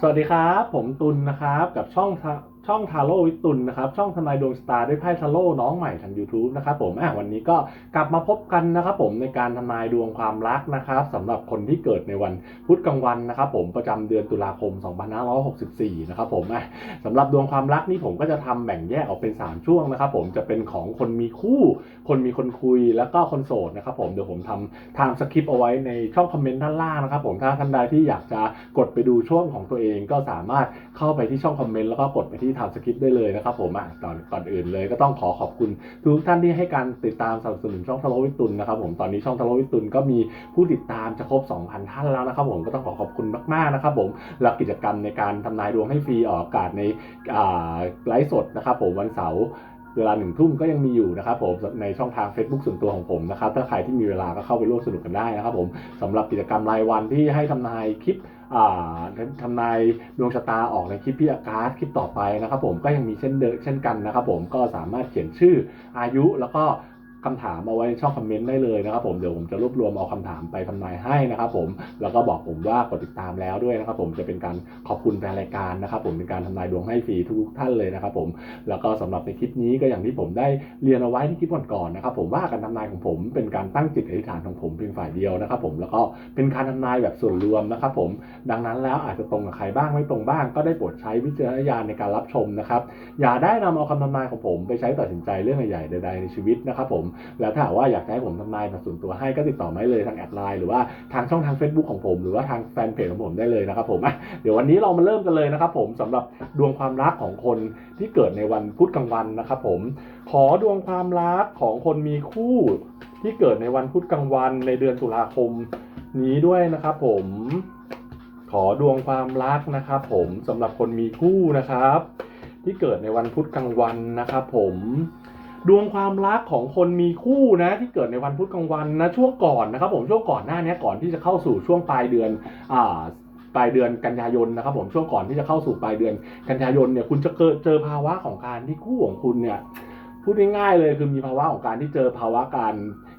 สวัสดีครับ ผมตุลนะครับกับช่องท ช่องทาโร่วิตุลนะครับช่องทนายดวงสตาร์ด้วยไพ่ทาโร่น้องใหม่ทาง YouTube นะครับผมอะวันนี้ก็กลับมาพบกันนะครับผมในการทำนายดวงความรักนะครับสำหรับคนที่เกิดในวันพุธกลางวันนะครับผมประจำเดือนตุลาคม 2564 นะครับผมอะสำหรับดวงความรักนี่ผมก็จะทำแบ่งแยกออกเป็น 3 ช่วงนะครับผมจะเป็นของคนมีคู่ คนมีคนคุยแล้วก็คนโสดนะครับผมเดี๋ยวผมทำทางสคริปต์เอาไว้ในช่องคอมเมนต์ด้านล่างนะครับผมถ้าท่านใดที่อยากจะกดไปดูช่วงของตัวเองก็สามารถเข้าไปที่ช่องคอมเมนต์แล้วก็กดไปที่ทางสคริปต์ได้เลยนะครับผมอะก่อนก่อนอื่นเลยก็ต้องขอขอบคุณทุกท่านที่ให้การติดตามสนับสนุนช่องทะโลวิตุลนะครับผมตอนนี้ช่องทะโลวิตุลก็มีผู้ติดตามจะครบ 2,000 ท่านแล้วนะครับผมก็ต้องขอขอบคุณมากๆนะครับผมแล้วกิจกรรมในการทำนายดวงให้ฟรีออกอากาศในไลฟ์สดนะครับผมวันเสาร์เวลาหนึ่งทุ่มก็ยังมีอยู่นะครับผมในช่องทาง Facebook ส่วนตัวของผมนะครับถ้าใครที่มีเวลาก็เข้าไปร่วมสนุกกันได้นะครับผมสำหรับกิจกรรมรายวันที่ให้ทำนายคลิป ทำนายดวงชะตาออกในคลิปพี่อากาศคลิปต่อไปนะครับผมก็ยังมีเช่นเดิมเช่นกันนะครับผมก็สามารถเขียนชื่ออายุแล้วก็ คำถามเอาไว้ในช่องคอมเมนต์ได้เลยนะครับผมเดี๋ยวผมจะรวบรวมเอาคำถามไปทำนายให้นะครับผมแล้วก็บอกผมว่ากดติดตามแล้วด้วยนะครับผมจะเป็นการขอบคุณแฟนรายการนะครับผมเป็นการทำนายดวงให้ฟรีทุกท่านเลยนะครับผมแล้วก็สำหรับในคลิปนี้ก็อย่างที่ผมได้เรียนเอาไว้ในคลิปก่อนๆนะครับผมว่าการทำนายของผมเป็นการตั้งจิตอธิษฐานของผมเพียงฝ่ายเดียวนะครับผมแล้วก็เป็นการทำนายแบบส่วนรวมนะครับผมดังนั้นแล้วอาจจะตรงกับใครบ้างไม่ตรงบ้าง ก็ได้โปรดใช้วิจารณญาณในการรับชมนะครับอย่าได้นำเอาคำทำนายของผมไปใช้ตัดสินใจเรื่องใหญ่ๆใดๆในชีวิตนะครับผมแล้วถ้าว่าอยากให้ผมทำนายแบบส่วนตัวให้ก็ติดต่อมาเลยทางแอดไลน์หรือว่าทางช่องทาง Facebook ของผม หรือว่าทางแฟนเพจของผมได้เลยนะครับผมเดี๋ยววันนี้เรามาเริ่มกันเลยนะครับผมสำหรับดวงความรักของคนที่เกิดในวันพุธกลางวันนะครับผมขอดวงความรักของคนมีคู่ที่เกิดในวันพุธกลางวันในเดือนตุลาคมนี้ด้วยนะครับผมขอดวงความรักนะครับผมสำหรับคนมีคู่นะครับ ที่เกิดในวันพุธกลางวันนะครับผม ดวงความรักของคนมีคู่นะที่เกิดในวันพุธกลางวันนะช่วงก่อนนะครับผมช่วงก่อนหน้านี้ก่อนที่จะเข้าสู่ช่วงปลายเดือนอ่าปลายเดือนกันยายนนะครับผมช่วงก่อนที่จะเข้าสู่ปลายเดือนกันยายนเนี่ยคุณจะเกิดเจอภาวะของการที่คู่ของคุณเนี่ยพูดง่ายๆเลยคือมีภาวะของการที่เจอภาวะการ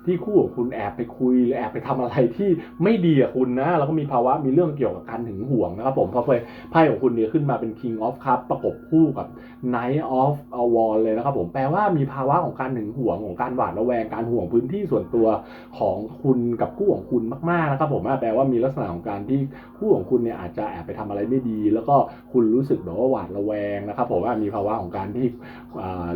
ที่คู่ของคุณแอบไปคุยหรือแอบไปทำอะไรที่ไม่ดีกับคุณนะ แล้วก็มีภาวะมีเรื่องเกี่ยวกับการหึงหวงนะครับผมเพราะไพ่ของคุณเนี่ยขึ้นมาเป็น King of Cup ประกบคู่กับ Knight of a w a r เลยนะครับผมแปลว่ามีภาวะของการหึงหวงของการหวาดระแวงการห่วงพื้นที่ส่วนตัวของคุณกับคู่ของคุณมากๆนะครับผมแปลว่ามีลักษณะของการที่คู่ของคุณเนี่ยอาจจะแอบไปทำอะไรไม่ดี แล้วก็คุณรู้สึกแบบว่าหวาดระแวงนะครับผมว่ามีภาวะของการที่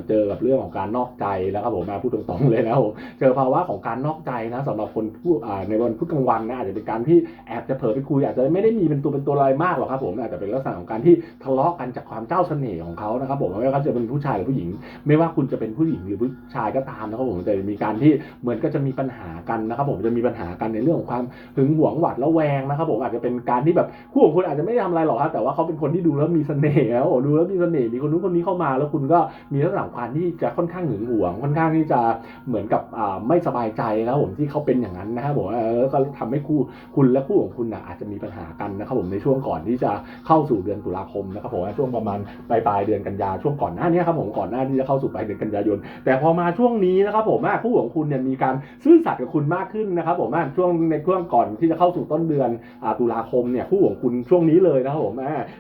เจอกับเรื่องของการนอกใจนะครับผมมาพูดตรงๆเลยนะผมเจอภาวะของการนอกใจนะสำหรับคนผู้ในวันพุธกลางวันนะอาจจะเป็นการที่แอบจะเผลอไปคุยอาจจะไม่ได้มีเป็นตัวเป็นตัวอะไรมากหรอกครับผมอาจจะเป็นลักษณะของการที่ทะเลาะกันจากความเจ้าเสน่ห์ของเขานะครับผมไม่ว่าจะเป็นผู้ชายหรือผู้หญิง ไม่ว่าคุณจะเป็นผู้หญิงหรือผู้ชายก็ตามนะครับผมจะมีการที่เหมือนก็จะมีปัญหากันนะครับผมจะมีปัญหากันในเรื่องของความหึงหวงหวาดระแวงนะครับผมอาจจะเป็นการที่แบบคู่ของคุณอาจจะไม่ได้ทำอะไรหรอกครับแต่ว่าเขาเป็นคนที่ดูแล้วมีเสน่ห์แล้วโอ้ดูแล้วมีเสน่ห์มีคนนู้นคนนี้เข้ามา แล้วคุณก็มีลักษณะของการที่จะค่อนข้างหึงหวง ค่อนข้างที่จะเหมือนกับไม่สบายใจนะครับผมที่เขาเป็นอย่างนั้นนะครับผมเออก็ทำให้คู่คุณและคู่ของคุณนะอาจจะมีปัญหากันนะครับผมในช่วงก่อนที่จะเข้าสู่เดือนตุลาคมนะครับผมช่วงประมาณปลายปลายเดือนกันยาช่วงก่อนหน้านี้ครับผมก่อนหน้าที่จะเข้าสู่ปลายเดือนกันยายน แต่พอมาช่วงนี้นะครับผมคู่ของคุณเนี่ยมีการซื่อสัตย์กับคุณมากขึ้นนะครับผมช่วงในช่วงก่อนที่จะเข้าสู่ต้นเดือนอตุลาคมเนี่ยคู่ของคุณช่วงนี้เลยนะครับผม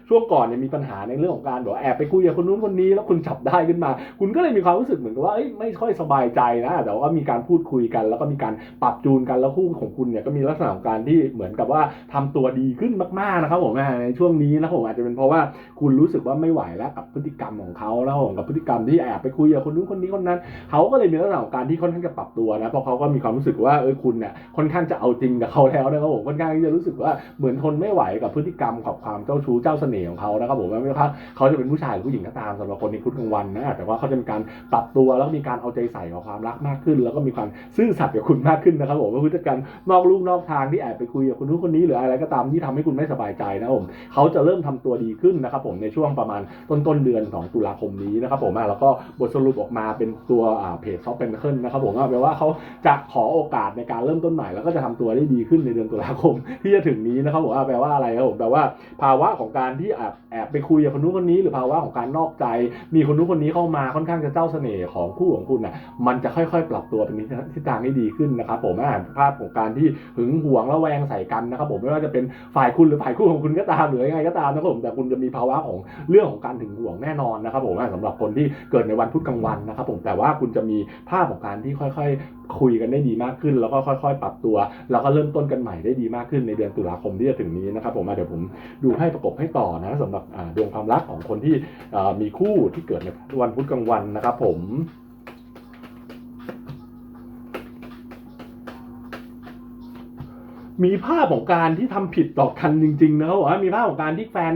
ช่วงก่อนเนี่ยมีปัญหาในเรื่องของการแบบว่าแอบไปคุยกับคนนู้นคนนี้แล้วคุณจับได้ขึ้นมา คุณก็เลยมีความรู้สึกเหมือนกับว่าไม่ค่อยสบายใจนะแต่ว่ามีการพูดคุยกันแล้วก็มีการปรับจูนกันแล้วคู่ของคุณเนี่ยก็มีลักษณะของการที่เหมือนกับว่าทำตัวดีขึ้นมากๆนะครับผมในช่วงนี้นะครับผมอาจจะเป็นเพราะว่าคุณรู้สึกว่าไม่ไหวแล้วกับพฤติกรรมของเขาแล้วผมกับพฤติกรรมที่แอบไปคุยกับคนนู้นคนนี้คนนั้นเขาก็เลยมีลักษณะของการที่ค่อนข้างจะปรับตัวนะเพราะเขาก็มีความรู้สึกว่าเออคุณเนี่ยค่อนข้างจะเอาจริงกับเขาแล้วนะครับผมค่อนข้างที่จะรู้สึกว่าเหมือนทนไม่ไหวกับพฤติกรรมกับความเจ้าชู้เจ้าเสน่ห์ของเขานะครับผมไม่ว่าเขาจะเป็นผู้ชายหรือผู้หญิงก็ตามสำหรับคนในพุธกลางวันนะแต่ว่าเขาจะมีการปรับตัวแล้วมีการเอาใจใส่กับความรักมากขึ้น แล้วก็มีความซื่อสัตย์กับคุณมากขึ้นนะครับผมว่าพฤติกรรนอกลูกนอกทางที่แอบไปคุยกับคนนู้นคนนี้หรืออะไรก็ตามที่ทำให้คุณไม่สบายใจนะผมเขาจะเริ่มทำตัวดีขึ้นนะครับผมในช่วงประมาณต้นต้นเดือนของตุลาคมนี้นะครับผมแล้วก็บทสรุปออกมาเป็นตัวอ่าเพจซอฟเป็นเคิลนะครับผมแปลว่าเขาจะขอโอกาสในการเริ่มต้นใหม่แล้วก็จะทำตัวได้ดีขึ้นในเดือนตุลาคมที่จะถึงนี้นะครับผมแปลว่าอะไรครับผมแปลว่าภาวะของการที่แอบแอบไปคุยกับคนนู้นคนนี้ หรือภาวะของการนอกใจ มีคนนู้นคนนี้เข้ามาค่อนข้างจะเจ้าเสน่ห์ของคู่ของคุณน่ะมันจะค่อยๆ ปรับตัวเป็นทิศทางที่ดีขึ้นนะครับผมอ่าภาพของการที่หึงหวงระแวงใส่กันนะครับผมไม่ว่าจะเป็นฝ่ายคุณหรือฝ่ายคู่ของคุณก็ตามหรือยังไงก็ตามนะครับผมแต่คุณจะมีภาวะของเรื่องของการหึงหวงแน่นอนนะครับผมอ่าสำหรับคนที่เกิดในวันพุธกลางวันนะครับผมแต่ว่าคุณจะมีภาพของการที่ค่อยๆ คุยกันได้ดีมากขึ้น แล้วก็ค่อย ๆ ปรับตัว แล้วก็เริ่มต้นกันใหม่ได้ดีมากขึ้นในเดือนตุลาคมที่จะถึงนี้นะครับผมเดี๋ยวผมดูให้ประกบให้ต่อนะสำหรับดวงความรักของคนที่มีคู่ที่เกิดในวันพุธกลางวันนะครับผม มีภาพของการที่ทำผิดต่อกันจริงๆนะครับว่ามีภาพของการที่แฟน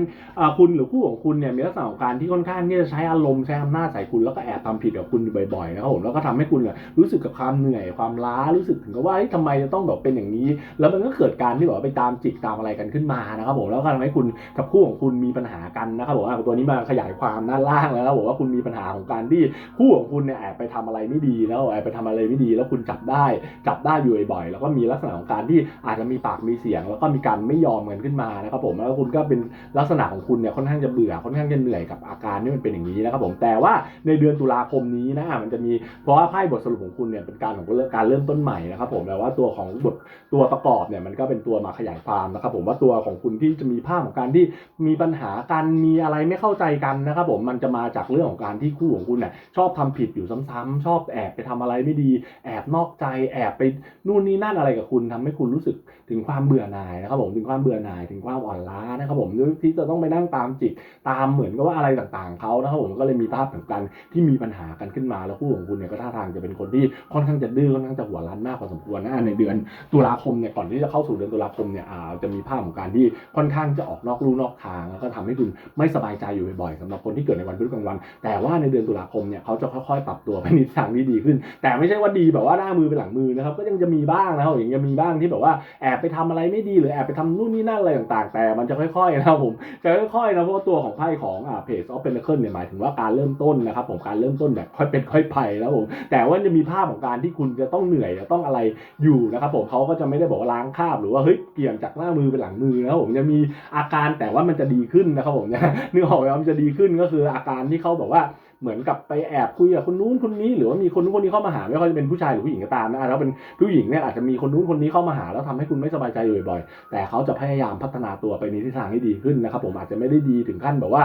คุณหรือคู่ของคุณเนี่ยมีลักษณะของการที่ค่อนข้างที่จะใช้อารมณ์ใช้อำนาจใส่คุณแล้วก็แอบทำผิดกับคุณบ่อยๆนะครับผมแล้วก็ทำให้คุณรู้สึกกับความเหนื่อยความล้ารู้สึกถึงกับว่าเฮ้ยทำไมจะต้องแบบเป็นอย่างนี้ แล้วมันก็เกิดการที่แบบไปตามจิกตามอะไรกันขึ้นมานะครับผมแล้วก็ทำให้คุณกับคู่ของคุณมีปัญหากันนะครับผมตัวนี้มาขยายความด้านล่างแล้วนะบอกว่าคุณมีปัญหาของการที่คู่ของคุณเนี่ยแอบไปทำอะไรไม่ดีแล้วแอบไปทำอะไรไม่ดี แล้วคุณจับได้จับได้อยู่บ่อยๆแล้วก็มีลักษณะของการที่อาจจะมีปากมีเสียง แล้วก็มีการไม่ยอมกันขึ้นมานะครับผมแล้วคุณก็เป็นลักษณะของคุณเนี่ยค่อนข้างจะเบื่อค่อนข้างจะเหนื่อยกับอาการที่มันเป็นอย่างนี้นะครับผมแต่ว่าในเดือนตุลาคมนี้นะอะมันจะมีเพราะว่าไพ่บทสรุปของคุณเนี่ยเป็นการของการเริ่มต้นใหม่นะครับผมแต่ว่าตัวของบทตัวประกอบเนี่ยมันก็เป็นตัวมาขยายความนะครับผมว่าตัวของคุณที่จะมีภาพของการที่มีปัญหากันมีอะไรไม่เข้าใจกันนะครับผมมันจะมาจากเรื่องของการที่คู่ของคุณเนี่ยชอบทำผิดอยู่ซ้ำๆชอบแอบไปทำอะไรไม่ดี แอบนอกใจแอบไปนู่นนี่นั่นอะไรกับคุณทำให้คุณรู้สึก ถึงความเบื่อหน่ายนะครับผมถึงความเบื่อหน่ายถึงความอ่อนล้านะครับผมที่จะต้องไปนั่งตามจิกตามเหมือนกับว่าอะไรต่างๆเขานะครับผมก็เลยมีภาพของการที่มีปัญหากันขึ้นมาแล้วคู่ของคุณเนี่ยก็ท่าทางจะเป็นคนที่ค่อนข้างจะดื้อค่อนข้างจะหัวรั้นมากพอสมควรนะในเดือนตุลาคมเนี่ยก่อนที่จะเข้าสู่เดือนตุลาคมเนี่ยจะมีภาพของการที่ค่อนข้างจะออกนอกลู่นอกทาง แล้วก็ทำให้คุณไม่สบายใจอยู่บ่อยๆสำหรับคนที่เกิดในวันพฤหัสกลางวัน แต่ว่าในเดือนตุลาคมเนี่ยเขาจะค่อยๆ ปรับตัวไปในทางที่ดีขึ้น แต่ไม่ใช่ว่าดีแบบว่าหน้ามือเป็นหลังมือนะครับก็ยังจะมีบ้างนะครับอย่างจะมีบ้างที่แบบว่าแอบไปทำอะไรไม่ดีหรือแอบไปทำนู่นนี่นั่นอะไรต่างๆ แต่มันจะค่อยๆนะครับผมจะค่อยๆนะเพราะว่าตัวของไพ่ของอ่าเพจออฟเป็นเคิลเนี่ยหมายถึงว่าการเริ่มต้นนะครับผมการเริ่มต้นแบบค่อยเป็นค่อยไปแล้วผมแต่ว่าจะมีภาพของการที่คุณจะต้องเหนื่อยจะต้องอะไรอยู่นะครับผมเขาก็จะไม่ได้บอกว่าล้างคาบหรือว่าเฮ้ยเปลี่ยนจากหน้ามือเป็นหลังมือนะครับผมจะมีอาการแต่ว่ามันจะดีขึ้นนะครับผมเนี่ยนึกออกไหมว่ามันจะดีขึ้นก็คืออาการที่เขาบอกว่า เหมือนกับไปแอบคุยกับคนนู้นคนนี้หรือว่ามีคนนู้นคนนี้เข้ามาหาไม่ว่าจะเป็นผู้ชายหรือผู้หญิงก็ตามนะแล้วเป็นผู้หญิงเนี่ยอาจจะมีคนนู้นคนนี้เข้ามาหา แล้วทำให้คุณไม่สบายใจอยู่บ่อยๆ แต่เขาจะพยายามพัฒนาตัวไปในทิศทางที่ดีขึ้นนะครับผมอาจจะไม่ได้ดีถึงขั้นแบบว่า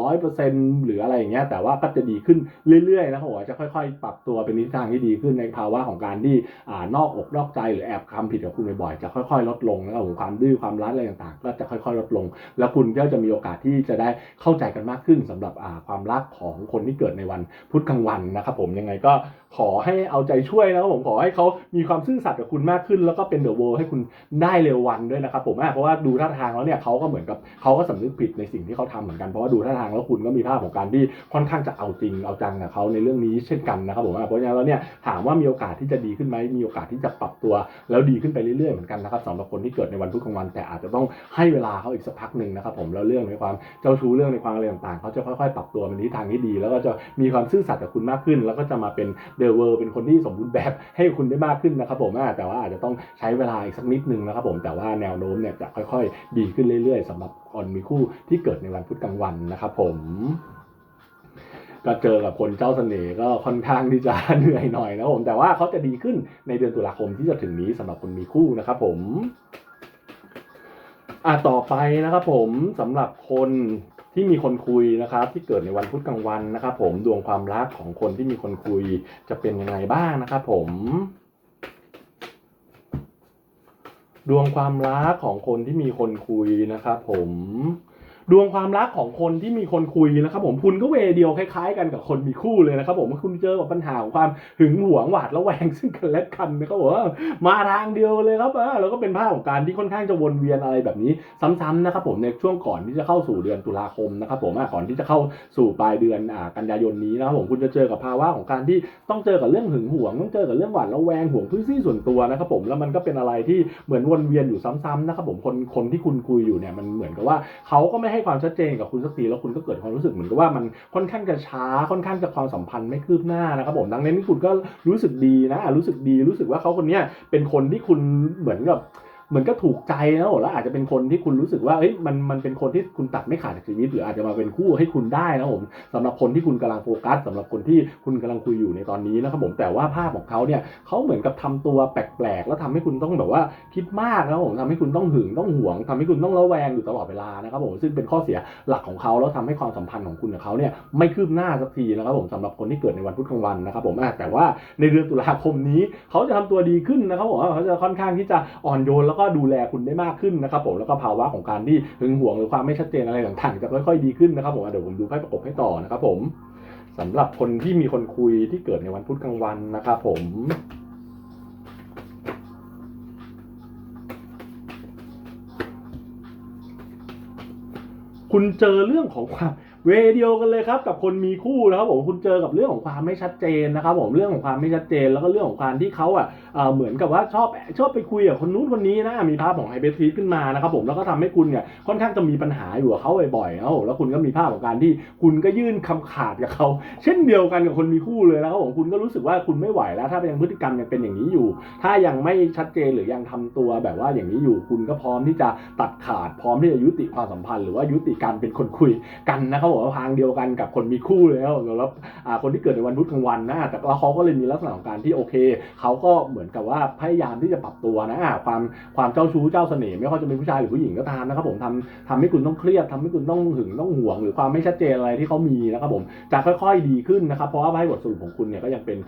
ร้อยเปอร์เซ็นต์หรืออะไรอย่างเงี้ยแต่ว่าก็จะดีขึ้นเรื่อยๆนะครับผมจะค่อยๆ ปรับตัวเป็นทิศทางที่ดีขึ้นในภาวะของการที่อนอกอกนอกใจหรือแอบทำผิดกับคุณบ่อยๆจะค่อยๆ ลดลงนะครับผมความดื้อความรั้นอะไรต่างๆ ก็จะค่อยๆ ลดลง แล้วคุณก็จะมีโอกาสที่จะได้เข้าใจกันมากขึ้นสำหรับความรักของสองคนที่เกิดในวันพุธกลางวันนะครับผมยังไงก็ขอให้เอาใจช่วยนะครับผมขอให้เขามีความซื่อสัตย์กับคุณมากขึ้น แล้วก็เป็นเดอะเวิร์ให้คุณได้เร็ววันด้วยนะครับผมอะเพราะว่าดูท่าทางแล้วเนี่ยเขาก็เหมือนกับเขาก็สำนึกผิดในสิ่งที่เขาทำเหมือนกันเพราะว่าดูท่าทางแล้วคุณก็มีภาพของการที่ค่อนข้างจะเอาจริงเอาจังกับเขาในเรื่องนี้เช่นกันนะครับผมเพราะฉะนั้นแล้วเนี่ยถามว่ามีโอกาสที่จะดีขึ้นไหมมีโอกาสที่จะปรับตัว แล้วดีขึ้นไปเรื่อยๆเหมือนกันนะครับสำหรับคนที่เกิดในวันพุธกลางวัน แต่อาจจะต้องให้เวลาเขาอีกสักพักหนึ่งนะครับผมแล้วเรื่องในความเจ้าชู้เรื่องในความอะไรต่างๆเขาจะค่อยๆ ปรับตัวเป็นทิศทางที่ดี แล้วก็จะมีความซื่อสัตย์กับคุณมากขึ้น แล้วก็จะมาเป็นเดอะเวอร์เป็นคนที่สมบูรณ์แบบให้คุณได้มากขึ้นนะครับผมแต่ว่าอาจจะต้องใช้เวลาอีกสักนิดนึงนะครับผมแต่ว่าแนวโน้มเนี่ยจะค่อย ๆ ดีขึ้นเรื่อย ๆสำหรับคนมีคู่ที่เกิดในวันพุธกลางวันนะครับผมก็เจอกับคนเจ้าเสน่ห์ก็ค่อนข้างที่จะเหนื่อยหน่อยนะครับผมแต่ว่าเขาจะดีขึ้นในเดือนตุลาคมที่จะถึงนี้สำหรับคนมีคู่นะครับผมอะต่อไปนะครับผมสำหรับคน ที่มีคนคุยนะครับ ที่เกิดในวันพุธกลางวันนะครับ ผมดวงความรักของคนที่มีคนคุยจะเป็นยังไงบ้างนะครับ ผมดวงความรักของคนที่มีคนคุยนะครับผม ดวงความรักของคนที่มีคนคุยนะครับผมคุณก็เวเดียวคล้ายๆ กันกับคนมีคู่เลยนะครับผมคุณเจอกับปัญหาของความหึงหวงหวาดระแวงซึ่งกันและกันนะครับผมมาทางเดียวเลยครับแล้วก็เป็นภาพของการที่ค่อนข้างจะวนเวียนอะไรแบบนี้ซ้ำๆนะครับผมในช่วงก่อนที่จะเข้าสู่เดือนตุลาคมนะครับผมก่อนที่จะเข้าสู่ปลายเดือนอกันยายนนี้นะครับผมคุณจะเจอกับภาวะของการที่ต้องเจอกับเรื่องหึงหวงต้องเจอกับเรื่องหวาดระแวงห่วงพื้นที่ส่วนตัวนะครับผมแล้วมันก็เป็นอะไรที่เหมือนวนเวียนอยู่ซ้ำๆนะครับผมคนคนที่คุณคุยอยู่เนี่ยมันเหมือนกับว่าเขาก็ไม่ให้ให้ความชัดเจนกับคุณสักทีแล้วคุณก็เกิดความรู้สึกเหมือนกับว่ามันค่อนข้างจะช้าค่อนข้างจะความสัมพันธ์ไม่คืบหน้านะครับผมดังนั้นคุณก็รู้สึกดีนะรู้สึกดีรู้สึกว่าเขาคนนี้เป็นคนที่คุณเหมือนกับ เหมือนก็ถูกใจนะผมแล้วอาจจะเป็นคนที่คุณรู้สึกว่าเอ้ยมันมันเป็นคนที่คุณตัดไม่ขาดจากชีวิต หรืออาจจะมาเป็นคู่ให้คุณได้นะผมสำหรับคนที่คุณกำลังโฟกัสสำหรับคนที่คุณกำลังคุยอยู่ในตอนนี้นะครับผมแต่ว่าภาพของเขาเนี่ยเขาเหมือนกับทำตัวแปลกๆแล้วทำให้คุณต้องแบบว่าคิดมากนะผมทำให้คุณต้องหึงต้องหวงทำให้คุณต้องระแวงอยู่ตลอดเวลานะครับผมซึ่งเป็นข้อเสียหลักของเขาแล้วทำให้ความสัมพันธ์ของคุณกับเขาเนี่ยไม่คืบหน้าสักทีนะครับผมสำหรับคนที่เกิดในวันพุธกลางวันนะครับผมแต่ว่าในเดือนตุลาคมนี้ เขาจะทำตัวดีขึ้นนะครับผมเขาจะค่อนข้างที่จะอ่อนโยนแล้วก็ดูแลคุณได้มากขึ้นนะครับผมแล้วก็ภาวะของการที่หึงหวงหรือความไม่ชัดเจนอะไรต่างๆจะค่อยๆดีขึ้นนะครับผมเดี๋ยวผมดูไพ่ประกบให้ต่อนะครับผมสำหรับคนที่มีคนคุยที่เกิดในวันพุธกลางวันนะครับผมคุณเจอเรื่องของความ เวเดียวกันเลยครับกับคนมีคู่นะครับผมคุณเจอกับเรื่องของความไม่ชัดเจนนะครับผมเรื่องของความไม่ชัดเจน แล้วก็เรื่องของความที่เขาอะเหมือนกับว่าชอบชอบไปคุยกับคนนู้นคนนี้นะมีภาพของไฮเบสทีขึ้นมานะครับผมแล้วก็ทำให้คุณเนี่ยค่อนข้างจะมีปัญหาอยู่กับเขาบ่อยๆนะครับแล้วคุณก็มีภาพของการที่คุณก็ยื่นคำขาดกับเขา เช่นเดียวกันกับคนมีคู่เลยนะครับผมคุณก็รู้สึกว่าคุณไม่ไหวแล้ว ถ้ายังพฤติกรรมยังเป็นอย่างนี้อยู่ ถ้ายังไม่ชัดเจนหรือยังทำตัวแบบว่าอย่างนี้อยู่คุณก็พร้อมที่จะตัดขาดพร้อมที่จะยุติความสัมพันธ์หรือว่ายุติการเป็นคนคุยกันนะครับผมว่าทางเดียวกันกับคนมีคู่แล้วแล้วคนที่เกิดในวันพุธกลางวันนะแต่ว่าเขาก็เลยมีลักษณะของการที่โอเคเขาก็เหมือนกับว่าพยายามที่จะปรับตัวนะความความเจ้าชู้เจ้าเสน่ห์ไม่ว่าจะเป็นผู้ชายหรือผู้หญิงก็ตามนะครับผมทำทำให้คุณต้องเครียดทำให้คุณต้องหึงต้องห่วง หรือความไม่ชัดเจนอะไรที่เขามีนะครับผมจะค่อยๆดีขึ้นนะครับเพราะว่าไพ่บทสรุปของคุณเนี่ยก็ยังเป็น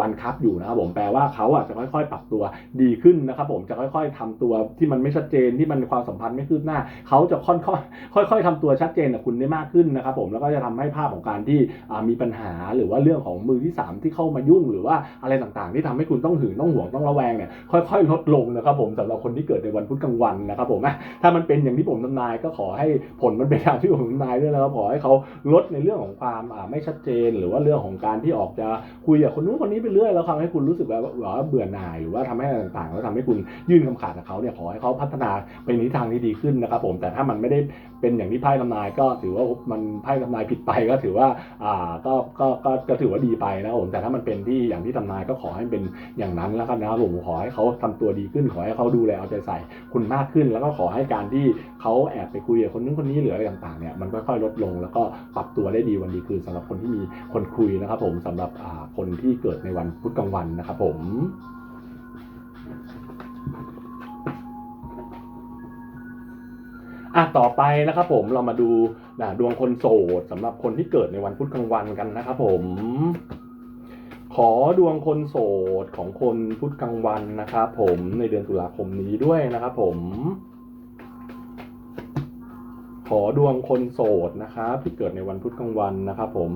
วันคัพอยู่นะครับผมแปลว่าเขาอะจะค่อยๆ ปรับตัวดีขึ้นนะครับผมจะค่อย ๆทำตัวที่มันไม่ชัดเจนที่มันความสัมพันธ์ไม่คืบหน้าเขาจะค่อยๆค่อย ๆทำตัวชัดเจนกับคุณได้มากขึ้นนะครับผมแล้วก็จะทำให้ภาพของการที่มีปัญหาหรือว่าเรื่องของมือที่สามที่เข้ามายุ่ง หรือว่าอะไรต่างๆ ที่ทำให้คุณต้องหึงต้องห่วงต้องระแวงเนี่ยค่อยๆ ลดลงนะครับผมสำหรับคนที่เกิดในวันพุธกลางวันนะครับผมถ้ามันเป็นอย่างที่ผมทำนายก็ขอให้ผลมันเป็นอย่างที่ผมทำนายด้วยนะครับขอให้เขาลดในเรื่องของความไม่ชัดเจน หรือว่าเรื่องของการที่ออกจะคุยกับคนนู้นคนนี้ไปเรื่อยแล้วทำให้คุณรู้สึกแบบว่าเบื่อหน่ายหรือว่าทำให้ต่างๆ แล้วทำให้คุณยื่นคำขาดกับเขาเนี่ยขอให้เขาพัฒนาไปในทิศทางที่ดีขึ้นนะครับผมแต่ถ้ามันไม่ได้เป็นอย่างที่ไพ่ทำนายก็ถือว่ามันไพ่ทำนายผิดไปก็ถือว่าอ่าก็ก็ก็ก็ถือว่าดีไปนะครับผมแต่ถ้ามันเป็นที่อย่างที่ทำนายก็ขอให้เป็นอย่างนั้นแล้วกันนะครับผมขอให้เขาทำตัวดีขึ้น ขอให้เขาดูแลเอาใจใส่คุณมากขึ้น แล้วก็ขอให้การที่เขาแอบไปคุยกับคนนู้นคนนี้หรืออะไรต่างๆเนี่ยมันค่อยๆลดลงแล้วก็ปรับตัวได้ดีวันดีคืนสำหรับคนที่มีคนคุยนะครับผมสำหรับอ่าคนที่เกิดในวันพุธกลางวันนะครับผมอะต่อไปนะครับผมเรามาดู ดวงคนโสดสำหรับคนที่เกิดในวันพุธกลางวันกันนะครับผม ขอดวงคนโสดของคนพุธกลางวันนะครับผมในเดือนตุลาคมนี้ด้วยนะครับผมขอดวงคนโสดนะครับที่เกิดในวันพุธกลางวันนะครับผม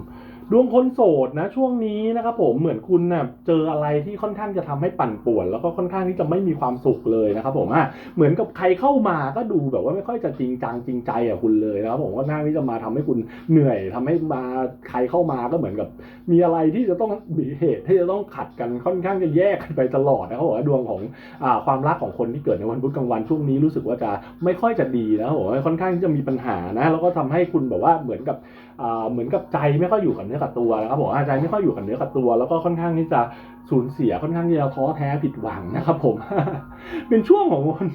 ดวงคนโสดนะ ช่วงนี้นะครับผมเหมือนคุณนะ่ะเจออะไรที่ค่อนข้างจะทำให้ปั่นป่วน แล้วก็ค่อนข้างที่จะไม่มีความสุขเลยนะครับผมอะเหมือนกับใครเข้ามาก็ดูแบบว่าไม่ค่อยจะจริงจังจริงใจอะคุณเลยนะครับผมว่าหน้าที่จะมาทำให้คุณเหนื่อยทำให้มาใครเข้ามาก็เหมือนกับ มีอะไรที่จะต้องมีเหตุที่จะต้องขัดกันค่อนข้างจะแยกกันไปตลอดนะครับผมว่าดวงของอ่าความรักของคนที่เกิดในวันพุธกลางวันช่วงนี้รู้สึกว่าจะไม่ค่อยจะดีนะครับผมค่อนข้างที่จะมีปัญหานะ แล้วก็ทำให้คุณแบบว่าเหมือนกับอ่าเหมือนกับใจไม่ค่อยอยู่กับเนื้อกับตัวนะครับผมอ่าใจไม่ค่อยอยู่กับเนื้อกับตัว แล้วก็ค่อนข้างที่จะสูญเสียค่อนข้างที่จะท้อแท้ผิดหวังนะครับ ผม เป็นช่วงของคน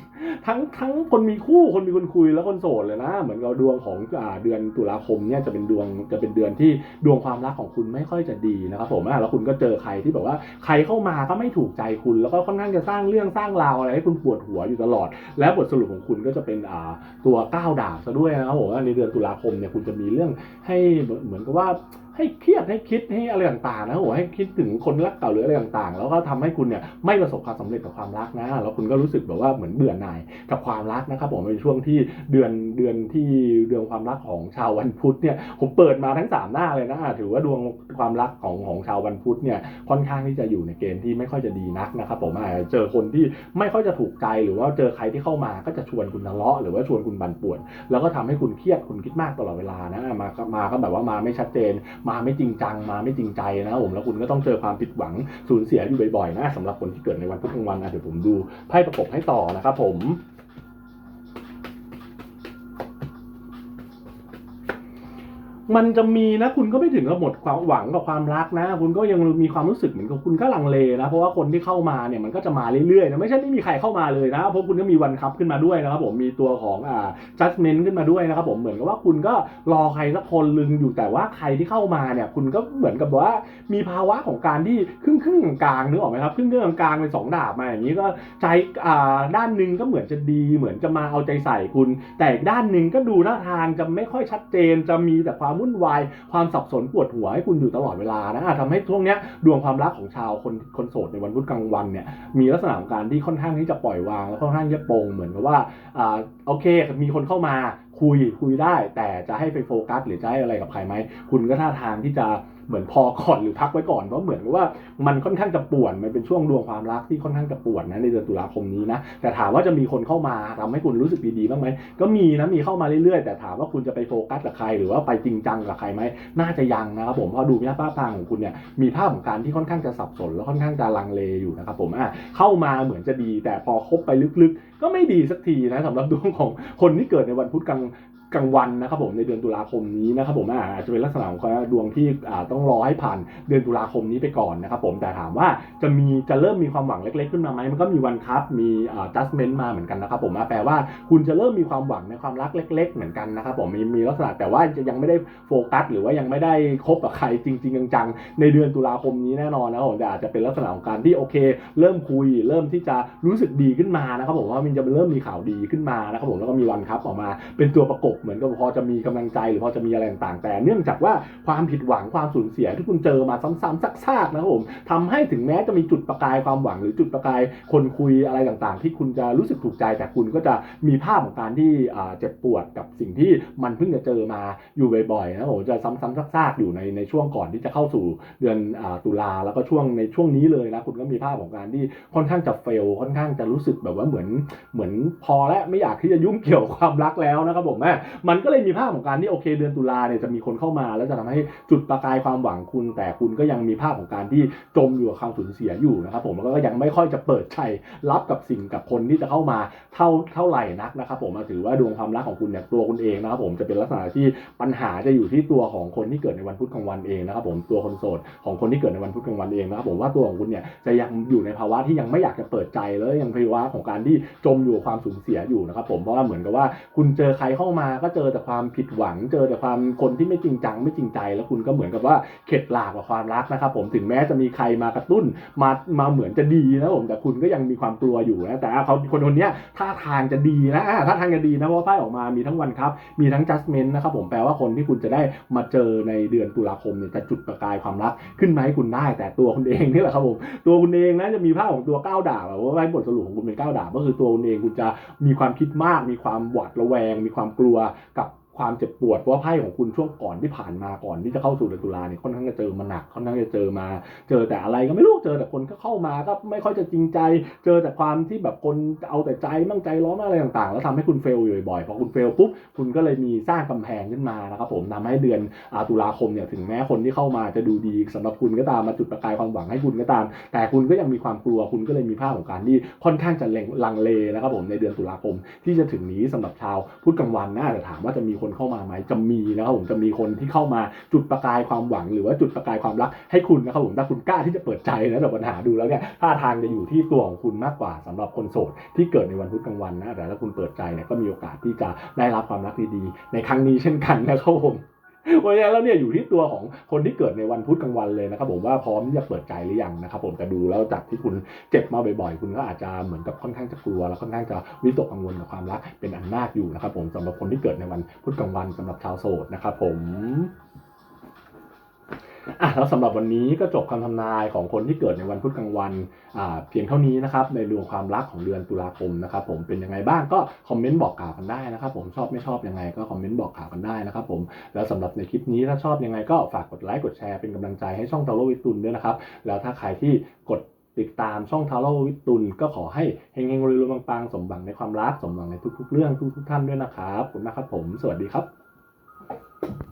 ทั้งทั้งคนมีคู่คนมีคนคุยแล้วคนโสดเลยนะ เหมือนกับดวงของอเดือนตุลาคมเนี่ยจะเป็นดวงจะเป็นเดือนที่ดวงความรักของคุณไม่ค่อยจะดีนะครับ ผมแล้วคุณก็เจอใครที่แบบว่าใครเข้ามาก็ไม่ถูกใจคุณแล้วก็ค่อนข้างจะสร้างเรื่องสร้างราวอะไรให้คุณปวดหัวอยู่ตลอด และบทสรุปของคุณก็จะเป็นอ่าตัวก้าวดาบซะด้วยนะครับผมในเดือนตุลาคมเนี่ยคุณจะมีเรื่องให้เหมือนกับว่า ให้เครียดให้คิดให้อะไรต่างๆนะโอ้ให้คิดถึงคนรักเก่าหรืออะไรต่างๆ แล้วก็ทำให้คุณเนี่ยไม่ประสบความสำเร็จกับความรักนะ แล้วคุณก็รู้สึกแบบว่าเหมือนเบื่อหน่ายกับความรักนะครับผมเป็นช่วงที่เดือนเดือนที่เดือนความรักของชาววันพุธเนี่ยผมเปิดมาทั้งสามหน้าเลยนะถือว่าดวงความรักของของชาววันพุธเนี่ยค่อนข้างที่จะอยู่ในเกณฑ์ที่ไม่ค่อยจะดีนักนะครับผมอาจจะเจอคนที่ไม่ค่อยจะถูกใจหรือว่าเจอใครที่เข้ามาก็จะชวนคุณทะเลาะหรือว่าชวนคุณบันป่วน แล้วก็ทำให้คุณเครียดคุณคิดมากตลอดเวลานะมาก็มาก็แบบว่ามาไม่ชัดเจนมาไม่จริงจังมาไม่จริงใจนะครับผมแล้วคุณก็ต้องเจอความผิดหวังสูญเสียอยู่บ่อยๆนะสำหรับคนที่เกิดในวันพุธกลางวันอะเดี๋ยวผมดูไพ่ประกบให้ต่อนะครับผม มันจะมีนะคุณก็ไม่ถึงกับหมดความหวังกับความรักนะ คุณก็ยังมีความรู้สึกเหมือนกับคุณก็ลังเลนะ เพราะว่าคนที่เข้ามาเนี่ยมันก็จะมาเรื่อยๆนะไม่ใช่ไม่มีใครเข้ามาเลยนะ เพราะคุณก็มีวันคัพขึ้นมาด้วยนะครับผมมีตัวของอ่า judgment ขึ้นมาด้วยนะครับผมเหมือนกับว่าคุณก็รอใครสักคนลึงอยู่แต่ว่าใครที่เข้ามาเนี่ยคุณก็เหมือนกับว่ามีภาวะของการที่ครึ่งครึ่งๆกลางนึกออกไหมครับครึ่งครึ่งๆกลางเป็นสองดาบมาอย่างนี้ก็ใจอ่าด้านหนึ่งก็เหมือนจะดี เหมือนจะมาเอาใจใส่คุณ แต่อีกด้านหนึ่งก็ดูท่าทางจะไม่ค่อยชัดเจนจะมีแต่ความวุ่นวาย ความสับสนปวดหัวให้คุณอยู่ตลอดเวลานะอาจทำให้ช่วงเนี้ยดวงความรักของชาวคนคนโสดในวันพุธกลางวันเนี่ยมีลักษณะของการที่ค่อนข้างที่จะปล่อยวางและค่อนข้างจะโปร่งเหมือนกับว่าอ่าโอเคมีคนเข้ามาคุยคุยได้ แต่จะให้ไปโฟกัส หรือจะให้อะไรกับใครไหมคุณก็ท่าทางที่จะ เหมือนพอก่อนหรือพักไว้ก่อนเพราะเหมือนกับว่ามันค่อนข้างจะป่วนมันเป็นช่วงดวงความรักที่ค่อนข้างจะป่วนนะในเดือนตุลาคมนี้นะแต่ถามว่าจะมีคนเข้ามาทำให้คุณรู้สึกดีๆบ้างไหมก็มีนะมีเข้ามาเรื่อยๆ แต่ถามว่าคุณจะไปโฟกัสกับใคร หรือว่าไปจริงจังกับใครไหมน่าจะยังนะครับผมเพราะดูหน้าป้าพางของคุณเนี่ยมีภาพของการที่ค่อนข้างจะสับสนและค่อนข้างจะลังเลอยู่นะครับผมอะเข้ามาเหมือนจะดี แต่พอคบไปลึกๆ ก็ไม่ดีสักทีนะสำหรับดวงของคนที่เกิดในวันพุธกลาง กลางวันนะครับผมในเดือนตุลาคมนี้นะครับผมอาจจะเป็นลักษณะของดวงที่ต้องรอให้ผ่านเดือนตุลาคมนี้ไปก่อนนะครับผมแต่ถามว่าจะมีจะเริ่มมีความหวังเล็ก ๆ ขึ้นมาไหมมันก็มีวันครับมีอ่า judgment มาเหมือนกันนะครับผมแปลว่าคุณจะเริ่มมีความหวังในความรักเล็ก ๆ เหมือนกันนะครับผมมีมีลักษณะแต่ว่าจะยังไม่ได้โฟกัส หรือว่ายังไม่ได้คบกับใครจริง ๆ จังๆ ในเดือนตุลาคมนี้แน่นอนนะครับผมแต่อาจจะเป็นลักษณะของการที่โอเค เริ่มคุย เริ่มที่จะรู้สึกดีขึ้นมานะครับผมว่ามันจะเริ่มมีข่าวดีขึ้นมานะครับผมแล้วก็มีวันครับออกมาเป็นตัวประกบเหมือนกับพอจะมีกำลังใจหรือพอจะมีอะไรต่างๆแต่ เนื่องจากว่าความผิดหวังความสูญเสียที่คุณเจอมาซ้ำๆซากๆนะครับผมทำให้ถึงแม้จะมีจุดประกายความหวัง หรือจุดประกายคนคุยอะไรต่างๆ ที่คุณจะรู้สึกถูกใจ แต่คุณก็จะมีภาพของการที่เจ็บปวดกับสิ่งที่มันเพิ่งจะเจอมาอยู่บ่อยๆนะผมจะซ้ำๆซากๆอยู่ในในช่วงก่อนที่จะเข้าสู่เดือนอตุลาแล้วก็ช่วงในช่วงนี้เลยนะคุณก็มีภาพของการที่ค่อนข้างจะเฟลค่อนข้างจะรู้สึกแบบว่าเหมือนเหมือนพอและไม่อยากที่จะยุ่งเกี่ยวความรักแล้วนะครับผมแม่มันก็เลยมีภาพของการที่โอเคเดือนตุลาเนี่ยจะมีคนเข้ามา แล้วจะทำให้จุดประกายความหวังคุณ แต่คุณก็ยังมีภาพของการที่จมอยู่กับความสูญเสียอยู่นะครับผมแล้วก็ยังไม่ค่อยจะเปิดใจรับกับสิ่งกับคนที่จะเข้ามาเท่าเท่าไหร่นักนะครับผมถือว่าดวงความรักของคุณเนี่ยตัวคุณเองนะครับผมจะเป็นลักษณะที่ปัญหาจะอยู่ที่ตัวของคนที่เกิดในวันพุธกลางวันเองนะครับผมตัวคนโสดของคนที่เกิดในวันพุธกลางวันเองนะครับผมว่าตัวของคุณเนี่ยจะยังอยู่ในภาวะที่ยังไม่อยากจะเปิดใจแล้วยังภาวะของการที่จมอยู่กับความสูญเสียอยู่นะครับผมเพราะว่าเหมือนกับว่าคุณเจอใครเข้ามาก็เจอแต่ความผิดหวัง เจอแต่ความคนที่ไม่จริงจังไม่จริงใจ แล้วคุณก็เหมือนกับว่าเข็ดหลาบกับความรักนะครับผมถึงแม้จะมีใครมากระตุ้นมามาเหมือนจะดีนะผมแต่คุณก็ยังมีความกลัวอยู่นะแต่เขาคนคนนี้ท่าทางจะดีนะท่าทางจะดีนะเพราะว่าไพ่ออกมามีทั้งวันครับ มีทั้ง judgment นะครับผมแปลว่าคนที่คุณจะได้มาเจอในเดือนตุลาคมเนี่ยจะจุดประกายความรักขึ้นมาให้คุณได้ แต่ตัวคุณเองนี่แหละครับผมตัวคุณเองนะจะมีภาพของตัวก้าวดาบอะว่าไพ่บทสรุปของคุณเป็นก้าวดาบก็คือตัวคุณเองคุณจะมีความคิดมาก มีความหวาดระแวง มีความกลัวกับ ความเจ็บปวดว่าไพ่ของคุณช่วงก่อนที่ผ่านมาก่อนที่จะเข้าสู่เดือนตุลาเนี่ยค่อนข้างจะเจอมาหนักค่อนข้างจะเจอมา เจอแต่อะไรก็ไม่รู้เจอแต่คนก็เข้ามาก็ไม่ค่อยจะจริงใจ เจอแต่ความที่แบบคนเอาแต่ใจมั่งใจร้อนอะไรต่างๆ แล้วทำให้คุณเฟลอยู่บ่อยๆพอคุณเฟลปุ๊บคุณก็เลยมีสร้างกำแพงขึ้นมานะครับผมทำให้เดือนอตุลาคมเนี่ยถึงแม้คนที่เข้ามาจะดูดีสำหรับคุณก็ตามมาจุดประกายความหวังให้คุณก็ตาม แต่คุณก็ยังมีความกลัวคุณก็เลยมีภาพของการที่ค่อนข้างจะเลงลังเลนะครับผมในเดือนตุลาคมที่จะถึงนี้สำหรับชาวพุธกลางวันนะแต่ถามว่าจะมีคนเข้ามาไหมจะมีนะครับผมจะมีคนที่เข้ามาจุดประกายความหวัง หรือว่าจุดประกายความรักให้คุณนะครับผมถ้าคุณกล้าที่จะเปิดใจนะแต่ปัญหาดูแล้วเนี่ยท่าทางจะอยู่ที่ตัวของคุณมากกว่าสำหรับคนโสดที่เกิดในวันพุธกลางวันนะแต่ถ้าคุณเปิดใจเนี่ยก็มีโอกาสที่จะได้รับความรักดีๆในครั้งนี้เช่นกันนะครับผม วันนี้แล้วเนี่ยอยู่ที่ตัวของคนที่เกิดในวันพุธกลางวันเลยนะครับผมว่าพร้อมที่จะเปิดใจหรือยังนะครับผมแต่ดูแล้วจากที่คุณเจ็บมาบ่อยๆ คุณก็อาจจะเหมือนกับค่อนข้างจะกลัว แล้วค่อนข้างจะวิตกกังวลกับความรักเป็นอันมากอยู่นะครับผมสำหรับคนที่เกิดในวันพุธกลางวันสำหรับชาวโสดนะครับผม อะแล้วสำหรับวันนี้ก็จบคำทำนายของคนที่เกิดในวันพุธกลางวันอ่าเพียงเท่านี้นะครับในดวงความรักของเดือนตุลาคมนะครับผมเป็นยังไงบ้างก็คอมเมนต์บอกกล่าวกันได้นะครับผมชอบไม่ชอบยังไงก็คอมเมนต์บอกกล่าวกันได้นะครับผมแล้วสำหรับในคลิปนี้ถ้าชอบยังไงก็ฝากกดไลค์กดแชร์เป็นกำลังใจให้ช่องทาโร่วิตุนด้วยนะครับแล้วถ้าใครที่กดติดตามช่องทาโร่วิตุนก็ขอให้เฮงๆรวยๆปังๆสมหวังในความรักสมหวังในทุกๆ เรื่องทุกๆท่านด้วยนะครับขอบคุณนะครับผม สวัสดีครับ